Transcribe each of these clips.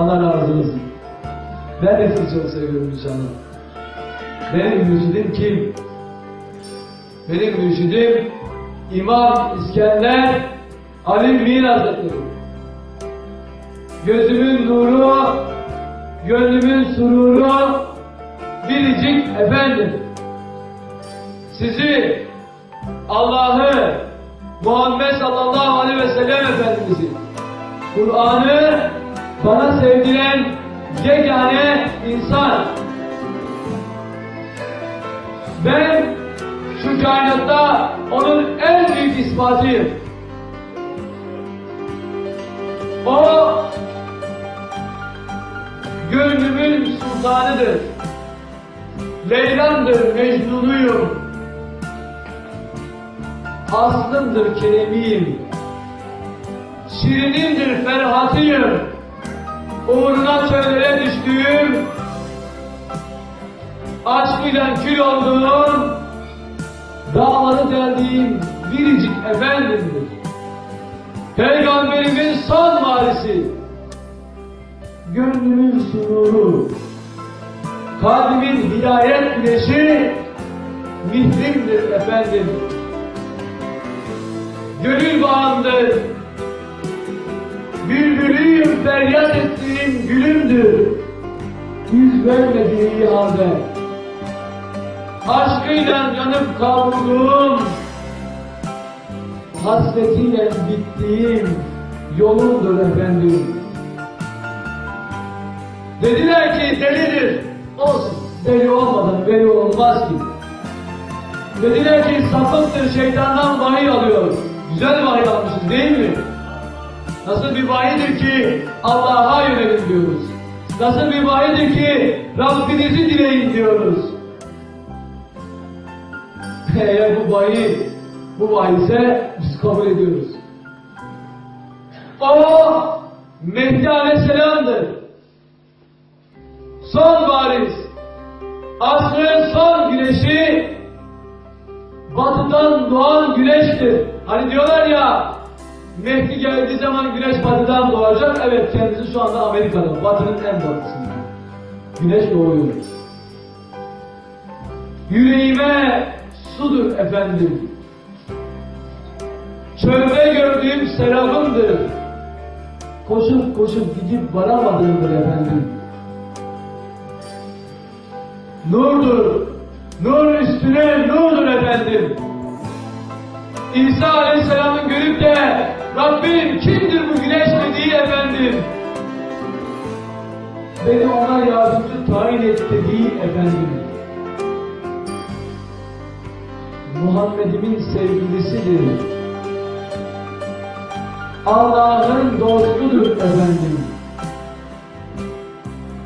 Razı olsun. Ben de sizi çok seviyorum inşallah. Benim mürşidim kim? Benim mürşidim İmam İskender Ali Mir Hazretleri. Gözümün nuru, gönlümün sururu, biricik efendim. Sizi, Allah'ı, Muhammed sallallahu aleyhi ve sellem Efendimiz'i, Kur'an'ı bana sevdiren yegane insan. Ben şu kainatta onun en büyük ispatıyım. O gönlümün sultanıdır. Leylandır, Mecnunuyum. Aslımdır, Keremiyim. Şirinimdir, Ferhatıyım. Uğruna çöllere düştüğüm, aşkıyla kül olduğum, dağları deldiğim biricik efendimdir. Peygamberimin son varisi, gönlümün sururu, kalbimin hidayet güneşi, mihrimdir efendim. Gönül bağımdır, feryat ettiğim gülümdür. Yüz vermediği halde, aşkıyla yanıp kavrulduğum, hasretiyle bittiğim yolumdur efendim. Dediler ki delidir. Olsun. Deli olmadan veli olmaz ki. Dediler ki sapıktır şeytandan vahiy alıyor. Güzel vahiy almışız değil mi? Nasıl bir vahiydir ki Allah'a yönelin diyoruz. Nasıl bir vahiydir ki Rabbinizi dileyin diyoruz. Eğer bu vahiy, bu vahiy ise biz kabul ediyoruz. O Mehdi Aleyhisselam'dır. Son varis, asrın son güneşi, batıdan doğan güneştir. Hani diyorlar ya, Mehdi geldiği zaman güneş batıdan doğacak. Evet, kendisi şu anda Amerika'da, batının en batısında. Güneş doğuyor. Yüreğime sudur efendim. Çölde gördüğüm serabımdır. Koşup koşup gidip varamadığımdır efendim. Nurdur. Nur üstüne nurdur efendim. İsa Aleyhisselam'ın görüp de Rabbim kimdir bu güneş dediği efendim. Beni ona yardımcı tayin et dediği efendim. Muhammed'imin sevgilisidir. Allah'ın dostudur efendim.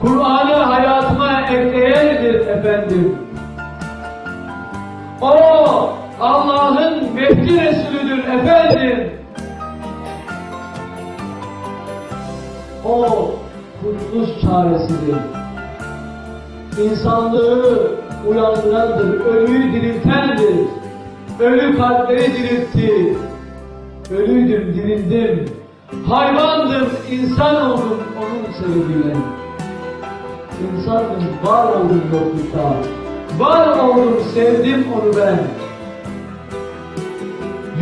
Kur'an'ı hayatıma ekleyendir efendim. O Allah'ın Mehdi Resulüdür efendim. O kurtuluş çaresidir. İnsanlığı uyandırandır, ölüyü diriltendir. Ölü kalpleri diriltti. Ölüydüm, dirildim. Hayvandım, insan oldum onun sebebiyle. İnsandım, var oldum yoklukta. Var oldum, sevdim onu ben.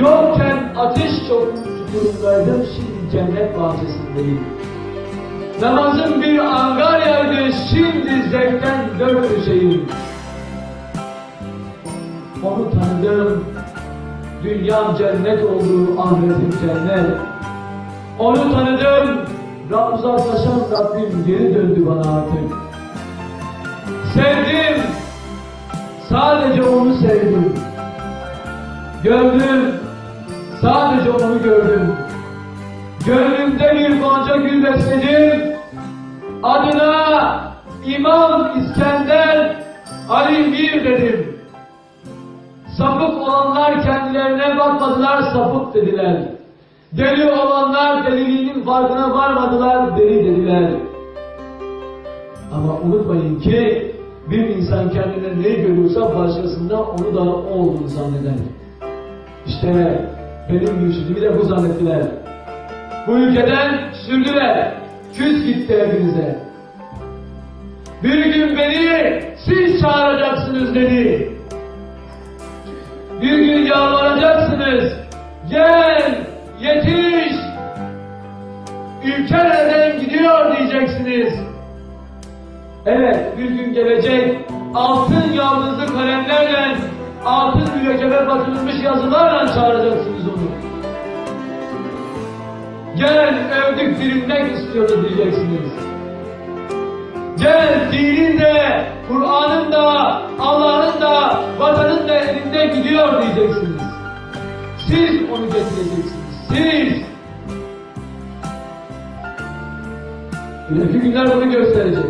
Yokken ateş çok çukurundaydım, şimdi cennet bahçesindeyim. Namazım bir angaryaydı, şimdi zevkten dört köşeyim. Onu tanıdım, dünyam cennet oldu, ahiretim cennet. Onu tanıdım, Rab uzaklaşan Rabbim geri döndü bana artık. Sevdim, sadece onu sevdim. Gördüm, sadece onu gördüm. Gönlümde bir gonca gül besledim. Adına İmam İskender Ali Mir dedim. Sapık olanlar kendilerine bakmadılar, sapık dediler. Deli olanlar deliliğinin farkına varmadılar, deli dediler. Ama unutmayın ki bir insan kendine neyi görüyorsa başkasında onu da o olduğunu zanneder. İşte benim mürşidimi de bu zannettiler. Bu ülkeden sürdüler. Küs gitti hepinize. Bir gün beni siz çağıracaksınız dedi. Bir gün yalvaracaksınız. Gel, yetiş. Ülke nereden gidiyor diyeceksiniz. Evet, bir gün gelecek. Altın yaldızlı kalemlerle, altın mürekkebe batırılmış yazılarla çağıracaksınız onu. Gel, övdük dirilmek istiyoruz diyeceksiniz. Gel dinin de, Kur'an'ın da, Allah'ın da, vatanın da elinde gidiyor diyeceksiniz. Siz onu getireceksiniz. Siz. İleriki günler bunu gösterecek.